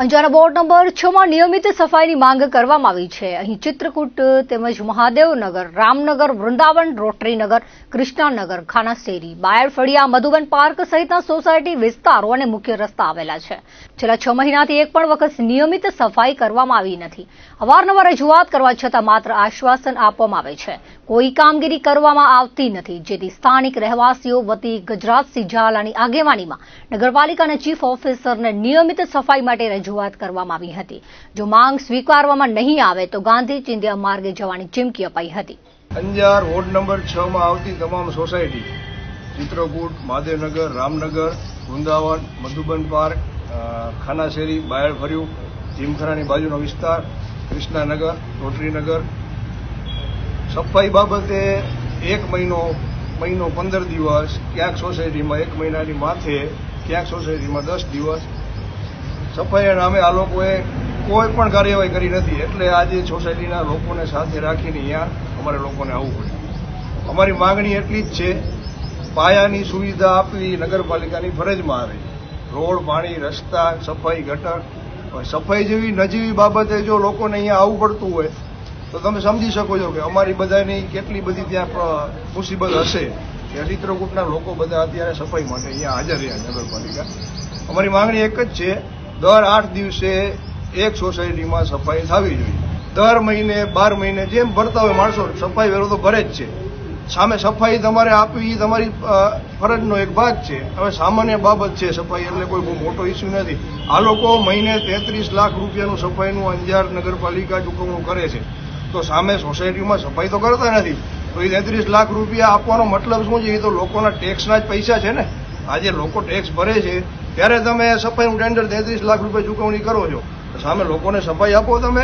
અંજારના ward number છ માં નિયમિત સફાઈની માંગ કરવામાં આવી છે. અહીં ચિત્રકૂટ તેમજ મહાદેવનગર, રામનગર, વૃંદાવન, રોટરીનગર, કૃષ્ણાનગર, ખાનાશેરી બાયર ફળિયા મધુબન પાર્ક સહિતના સોસાયટી વિસ્તારો અને મુખ્ય રસ્તા આવેલા છે. છેલ્લા છ મહિનાથી એક પણ વખત નિયમિત સફાઈ કરવામાં આવી નથી. અવારનવાર રજૂઆત કરવા છતાં માત્ર આશ્વાસન આપવામાં આવે છે. કોઈ કામગીરી કરવામાં આવતી નથી. જેથી સ્થાનિક રહેવાસીઓ વતી ગજરાતસિંહ ઝાલાની આગેવાનીમાં નગરપાલિકાના ચીફ ઓફિસરને નિયમિત સફાઈ માટે રજૂઆત કરવામાં આવી હતી. જો માંગ સ્વીકારવામાં નહીં આવે તો ગાંધી ચિંધ્યા માર્ગે જવાની ચીમકી અપાઈ હતી. અંજાર વોર્ડ નંબર છ માં આવતી તમામ સોસાયટી, ચિત્રકૂટ, મહાદેવનગર, રામનગર, વૃંદાવન, મધુબન પાર્ક ખાનાશેરી બાયડ ફર્યું જીમખરાની બાજુનો વિસ્તાર, કૃષ્ણાનગર, રોટરીનગર સફાઈ બાબતે એક મહિનો મહિનો પંદર દિવસ, ક્યાંક સોસાયટીમાં એક મહિનાની માથે, ક્યાંક સોસાયટીમાં દસ દિવસ. સફાઈના નામે આ લોકોએ કોઈ પણ કાર્યવાહી કરી નથી. એટલે આજે સોસાયટીના લોકોને સાથે રાખીને અહીંયા અમારે લોકોને આવવું પડ્યું અમારી માંગણી એટલી જ છે, પાયાની સુવિધા આપવી નગરપાલિકાની ફરજમાં આવે. રોડ, પાણી, રસ્તા, સફાઈ, ગટર. સફાઈ જેવી નજીવી બાબતે જો લોકોને અહીંયા આવવું પડતું હોય તો તમે સમજી શકો છો કે અમારી બધાની કેટલી બધી ત્યાં મુસીબત હશે. કે ચિત્રકૂટના લોકો બધા અત્યારે સફાઈ માટે અહીંયા હાજર રહ્યા નગરપાલિકા. અમારી માંગણી એક જ છે, દર આઠ દિવસે એક સોસાયટીમાં સફાઈ થવી જોઈએ. દર મહિને, બાર મહિને જેમ ભરતા હોય માણસો, સફાઈ વેરો તો ભરે જ છે. સામે સફાઈ તમારે આપવી એ તમારી ફરજનો એક ભાગ છે. હવે સામાન્ય બાબત છે સફાઈ, એટલે કોઈ બહુ મોટો ઇસ્યુ નથી. આ લોકો મહિને તેત્રીસ લાખ રૂપિયાનું સફાઈનું અંજાર નગરપાલિકા ચૂકવણું કરે છે. તો સામે સોસાયટીમાં સફાઈ તો કરતા નથી. તો એ તેત્રીસ લાખ રૂપિયા આપવાનો મતલબ શું છે? એ તો લોકોના ટેક્સના જ પૈસા છે ને? આજે લોકો ટેક્સ ભરે છે. ત્યારે તમે સફાઈનું ટેન્ડર તેત્રીસ લાખ રૂપિયા ચૂકવણી કરો છો. સામે લોકોને સફાઈ આપો તમે.